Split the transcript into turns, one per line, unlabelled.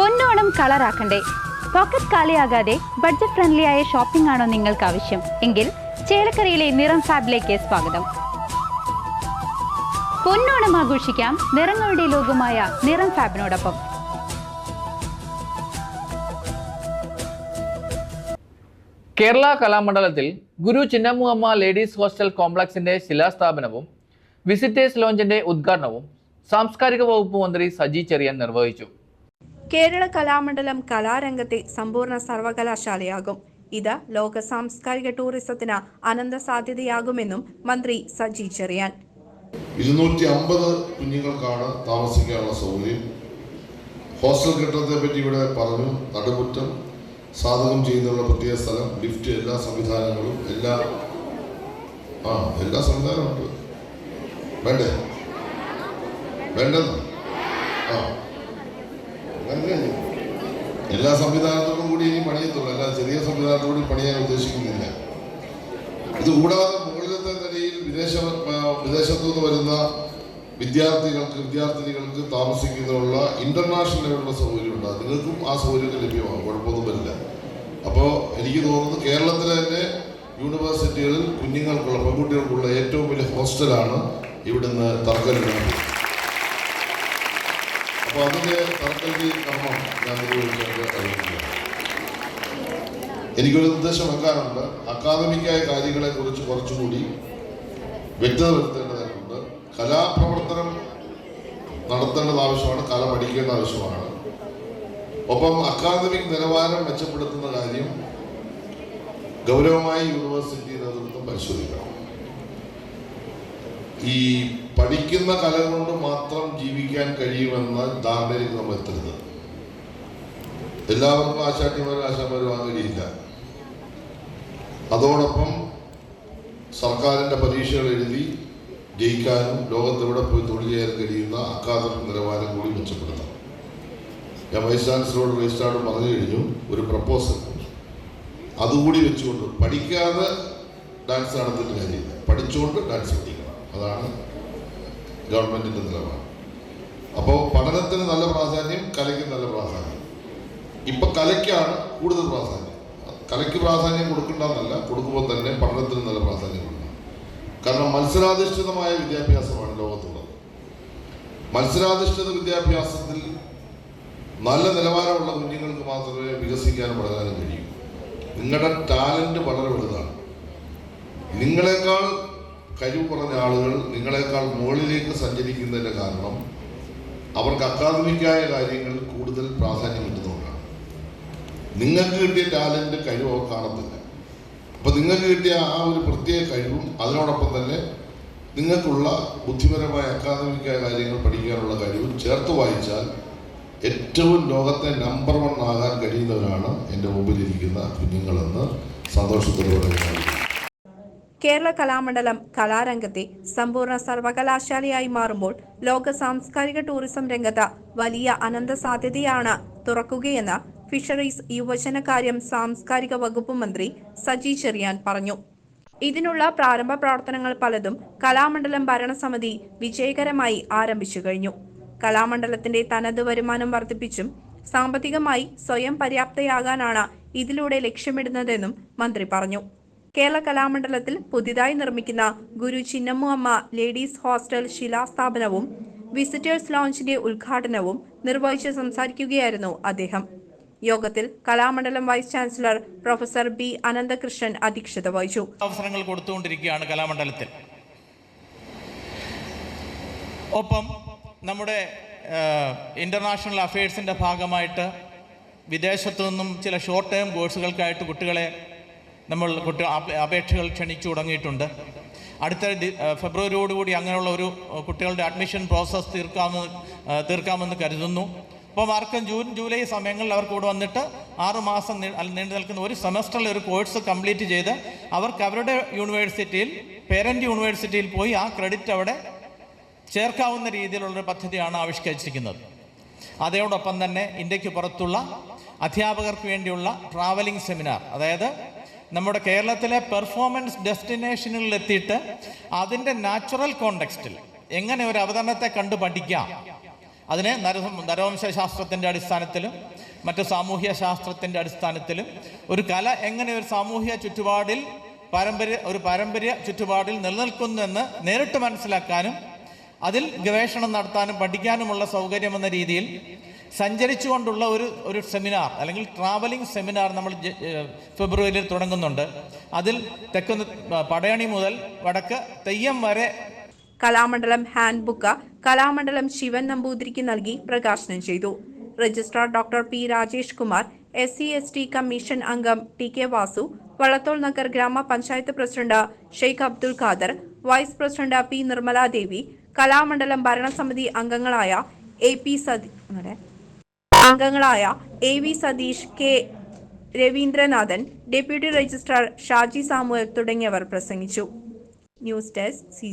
പൊന്നോണം കളറാക്കണ്ടേ പോക്കറ്റ് കാലിയാകാതെ budget friendly ആയ ഷോപ്പിംഗ് ആണോ നിങ്ങൾക്ക് ആവശ്യം? എങ്കിൽ ചേലക്കരയിലെ നിറം ഫാബിലേക്ക് സ്വാഗതം. പൊന്നോണം ആഘോഷിക്കാം നിറങ്ങളുടെ ലോകമായ നിറം ഫാബിനോടൊപ്പം.
കേരള കലാമണ്ഡലത്തിൽ ഗുരു ചിന്നമ്മുഅമ്മ ലേഡീസ് ഹോസ്റ്റൽ കോംപ്ലക്സിന്റെ ശിലാസ്ഥാപനവും വിസിറ്റേഴ്സ് ലോഞ്ചിന്റെ ഉദ്ഘാടനവും സാംസ്കാരിക വകുപ്പ് മന്ത്രി സജി ചെറിയാൻ നിർവഹിച്ചു.
കേരള കലാമണ്ഡലം കലാരംഗത്തെ സമ്പൂർണ സർവകലാശാലയാകും. ഇത് ലോക സാംസ്കാരിക ടൂറിസത്തിന് അനന്ത സാധ്യതയാകുമെന്നും മന്ത്രി സജി ചെറിയാൻ.
ഇരുന്നൂറ്റി അമ്പത് കുഞ്ഞുങ്ങൾക്കാണ് താമസിക്കാനുള്ള സൗകര്യം. ഹോസ്റ്റൽ കെട്ടിടത്തെ പറ്റി ഇവിടെ പറഞ്ഞു നടുമുറ്റം സാധകം ചെയ്യുന്നുള്ള പ്രത്യേക സ്ഥലം ലിഫ്റ്റ് എല്ലാ സംവിധാനങ്ങളും എല്ലാ ആ എല്ലാ സംവിധാനമുണ്ട് വേണ്ടേ? വേണ്ടത് ആ. എല്ലാ സംവിധാനത്തോടും കൂടി ഇനി പണിയത്തുള്ളൂ. അല്ല ചെറിയ സംവിധാനത്തോടും പണിയാൻ ഉദ്ദേശിക്കുന്നില്ല. ഇത് കൂടാതെ മുകളിലത്തെ നിലയിൽ വിദേശ വിദേശത്തു നിന്ന് വരുന്ന വിദ്യാർത്ഥികൾക്ക് വിദ്യാർത്ഥിനികൾക്ക് താമസിക്കുന്നതിനുള്ള ഇന്റർനാഷണൽ ലെവലുള്ള സൗകര്യം ഉണ്ട്. നിങ്ങൾക്കും ആ സൗകര്യമൊക്കെ ലഭ്യമാകും. കുഴപ്പമൊന്നും വരില്ല. അപ്പോൾ എനിക്ക് തോന്നുന്നു കേരളത്തിലെ തന്നെ യൂണിവേഴ്സിറ്റികളിൽ കുഞ്ഞുങ്ങൾക്കുള്ള പെൺകുട്ടികൾക്കുള്ള ഏറ്റവും വലിയ ഹോസ്റ്റലാണ് ഇവിടുന്ന് തറക്കല്ലിടുന്നത്. എനിക്കൊരു നിർദ്ദേശം വെക്കാറുണ്ട് അക്കാദമിക്കായ കാര്യങ്ങളെ കുറിച്ച് കുറച്ചുകൂടി വ്യക്തത വരുത്തേണ്ടതായിട്ടുണ്ട്. കലാപ്രവർത്തനം നടത്തേണ്ടത് ആവശ്യമാണ് കല പഠിക്കേണ്ട ആവശ്യമാണ്. ഒപ്പം അക്കാദമിക് നിലവാരം മെച്ചപ്പെടുത്തുന്ന കാര്യം ഗൗരവമായി യൂണിവേഴ്സിറ്റി നേതൃത്വം പരിശോധിക്കണം. ഈ പഠിക്കുന്ന കല കൊണ്ട് മാത്രം ജീവിക്കാൻ കഴിയുമെന്ന ധാരണയിലേക്ക് നമ്മൾ എത്തരുത്. എല്ലാവർക്കും ആശാട്ടിമാരും ആശാന്മാരും ആകാൻ കഴിയില്ല അതോടൊപ്പം സർക്കാരിന്റെ പരീക്ഷകൾ എഴുതി ജയിക്കാനും ലോകത്തെവിടെ പോയി തൊഴിൽ ചെയ്യാൻ കഴിയുന്ന അക്കാദമിക് നിലവാരം കൂടി മെച്ചപ്പെടുത്തണം. ഞാൻ വൈസ് ചാൻസലറോട് രജിസ്ട്രാറും പറഞ്ഞു കഴിഞ്ഞു ഒരു പ്രപ്പോസൽ. അതുകൂടി വെച്ചുകൊണ്ട് പഠിക്കാതെ ഡാൻസ് നടത്തിയിട്ട് കാര്യമില്ല. പഠിച്ചുകൊണ്ട് ഡാൻസ് പഠിക്കണം. അതാണ് ഗവൺമെന്റിന്റെ നിലപാട്. അപ്പോൾ പഠനത്തിന് നല്ല പ്രാധാന്യം കലയ്ക്ക് നല്ല പ്രാധാന്യം. ഇപ്പൊ കലയ്ക്കാണ് കൂടുതൽ പ്രാധാന്യം. കലയ്ക്ക് പ്രാധാന്യം കൊടുക്കണ്ടെന്നല്ല കൊടുക്കുമ്പോൾ തന്നെ പഠനത്തിന് നല്ല പ്രാധാന്യം കൊടുക്കണം. കാരണം മത്സരാധിഷ്ഠിതമായ വിദ്യാഭ്യാസമാണ് ലോകത്തുള്ളത്. മത്സരാധിഷ്ഠിത വിദ്യാഭ്യാസത്തിൽ നല്ല നിലവാരമുള്ള കുഞ്ഞുങ്ങൾക്ക് മാത്രമേ വികസിക്കാനും വളരാനും കഴിയൂ. നിങ്ങളുടെ ടാലന്റ് വളരെ വലുതാണ്. നിങ്ങളെക്കാൾ കഴിവ് കുറഞ്ഞ ആളുകൾ നിങ്ങളെക്കാൾ മുകളിലേക്ക് സഞ്ചരിക്കുന്നതിന്റെ കാരണം അവർക്ക് അക്കാദമിക്കായ കാര്യങ്ങളിൽ കൂടുതൽ പ്രാധാന്യം കിട്ടുന്നതുകൊണ്ടാണ് നിങ്ങൾക്ക് കിട്ടിയ ടാലന്റ് കഴിവ് അവർ കാണത്തില്ല അപ്പം നിങ്ങൾക്ക് കിട്ടിയ ആ ഒരു പ്രത്യേക കഴിവും അതിനോടൊപ്പം തന്നെ നിങ്ങൾക്കുള്ള ബുദ്ധിപരമായ അക്കാദമിക്കായ കാര്യങ്ങൾ പഠിക്കാനുള്ള കഴിവും ചേർത്ത് വായിച്ചാൽ ഏറ്റവും ലോകത്തെ നമ്പർ വൺ ആകാൻ കഴിയുന്നവരാണ് എന്റെ മുമ്പിലിരിക്കുന്ന കുഞ്ഞുങ്ങളെന്ന് സന്തോഷത്തോടെ പറയുന്നത്
കേരള കലാമണ്ഡലം കലാരംഗത്തെ സമ്പൂർണ സർവകലാശാലയായി മാറുമ്പോൾ ലോക സാംസ്കാരിക ടൂറിസം രംഗത്ത് വലിയ അനന്ത സാധ്യതയാണ് തുറക്കുകയെന്ന് ഫിഷറീസ് യുവജനകാര്യം സാംസ്കാരിക വകുപ്പ് മന്ത്രി സജി ചെറിയാൻ പറഞ്ഞു. ഇതിനുള്ള പ്രാരംഭ പ്രവർത്തനങ്ങൾ പലതും കലാമണ്ഡലം ഭരണസമിതി വിജയകരമായി ആരംഭിച്ചു കഴിഞ്ഞു. കലാമണ്ഡലത്തിന്റെ തനത് വരുമാനം വർദ്ധിപ്പിച്ചും സാമ്പത്തികമായി സ്വയം പര്യാപ്തയാകാനാണ് ഇതിലൂടെ ലക്ഷ്യമിടുന്നതെന്നും മന്ത്രി പറഞ്ഞു. കേരള കലാമണ്ഡലത്തിൽ പുതിയതായി നിർമ്മിക്കുന്ന ഗുരു ചിന്നമ്മു അമ്മ ലേഡീസ് ഹോസ്റ്റൽ ശിലാസ്ഥാപനവും വിസിറ്റേഴ്സ് ലോഞ്ചിന്റെ ഉദ്ഘാടനവും നിർവഹിച്ച് സംസാരിക്കുകയായിരുന്നു അദ്ദേഹം. യോഗത്തിൽ Kalamandalam vice chancellor professor B Ananthakrishnan അധ്യക്ഷത വഹിച്ചു.
അവസരങ്ങൾ കൊടുത്തുകൊണ്ടിരിക്കുകയാണ് കലാമണ്ഡലത്തിൽ. ഒപ്പം നമ്മുടെ ഇന്റർനാഷണൽ അഫയേഴ്സിന്റെ ഭാഗമായിട്ട് വിദേശത്തു നിന്നും ചില ഷോർട്ട് ടേം കോഴ്സുകൾക്കായിട്ട് കുട്ടികളെ നമ്മൾ കുട്ടി അപ- അപേക്ഷകൾ ക്ഷണിച്ചു തുടങ്ങിയിട്ടുണ്ട്. അടുത്ത ഫെബ്രുവരിയോടുകൂടി അങ്ങനെയുള്ള ഒരു കുട്ടികളുടെ അഡ്മിഷൻ പ്രോസസ്സ് തീർക്കാമെന്ന് തീർക്കാമെന്ന് കരുതുന്നു. അപ്പോൾ മാർക്കും ജൂൺ ജൂലൈ സമയങ്ങളിൽ അവർക്ക് ഇവിടെ വന്നിട്ട് ആറുമാസം നീണ്ടു നിൽക്കുന്ന ഒരു സെമസ്റ്ററിൽ ഒരു കോഴ്സ് കംപ്ലീറ്റ് ചെയ്ത് അവർക്ക് അവരുടെ യൂണിവേഴ്സിറ്റിയിൽ പേരന്റ് യൂണിവേഴ്സിറ്റിയിൽ പോയി ആ ക്രെഡിറ്റ് അവിടെ ചേർക്കാവുന്ന രീതിയിലുള്ളൊരു പദ്ധതിയാണ് ആവിഷ്കരിച്ചിരിക്കുന്നത്. അതോടൊപ്പം തന്നെ ഇന്ത്യയ്ക്ക് പുറത്തുള്ള അധ്യാപകർക്ക് വേണ്ടിയുള്ള ട്രാവലിംഗ് സെമിനാർ അതായത് നമ്മുടെ കേരളത്തിലെ പെർഫോമൻസ് ഡെസ്റ്റിനേഷനുകളിൽ എത്തിയിട്ട് അതിന്റെ നാച്ചുറൽ കോണ്ടെക്സ്റ്റിൽ എങ്ങനെ ഒരു അവതരണത്തെ കണ്ടു പഠിക്കാം? അതിന് നര നരവംശാസ്ത്രത്തിന്റെ അടിസ്ഥാനത്തിലും മറ്റു സാമൂഹ്യ ശാസ്ത്രത്തിന്റെ അടിസ്ഥാനത്തിലും ഒരു കല എങ്ങനെ ഒരു സാമൂഹ്യ ചുറ്റുപാടിൽ പാരമ്പര്യ ഒരു പാരമ്പര്യ ചുറ്റുപാടിൽ നിലനിൽക്കുന്നു എന്ന് നേരിട്ട് മനസ്സിലാക്കാനും അതിൽ ഗവേഷണം നടത്താനും പഠിക്കാനുമുള്ള സൗകര്യം എന്ന രീതിയിൽ സഞ്ചരിച്ചുകൊണ്ടുള്ള ഒരു ഒരു സെമിനാർ അല്ലെങ്കിൽ ട്രാവലിംഗ് സെമിനാർ നമ്മൾ ഫെബ്രുവരിയിൽ തുടങ്ങുന്നുണ്ട്. അതിൽ തെക്ക് പടയണി മുതൽ വടക്ക് തെയ്യം വരെ
കലാമണ്ഡലം ഹാൻഡ് ബുക്ക് കലാമണ്ഡലം ശിവൻ നമ്പൂതിരിക്ക് നൽകി പ്രകാശനം ചെയ്തു. Registrar doctor P Rajesh Kumar S C S T commission അംഗം ടി കെ വാസു വള്ളത്തോൾ നഗർ ഗ്രാമപഞ്ചായത്ത് president Sheikh Abdul Khader vice president P Nirmaladevi Kalamandalam ഭരണസമിതി അംഗങ്ങളായ എ പി സതി അംഗങ്ങളായ A V Satheesh K Raveendranathan deputy registrar Shaji Samuel തുടങ്ങിയവർ പ്രസംഗിച്ചു. News desk C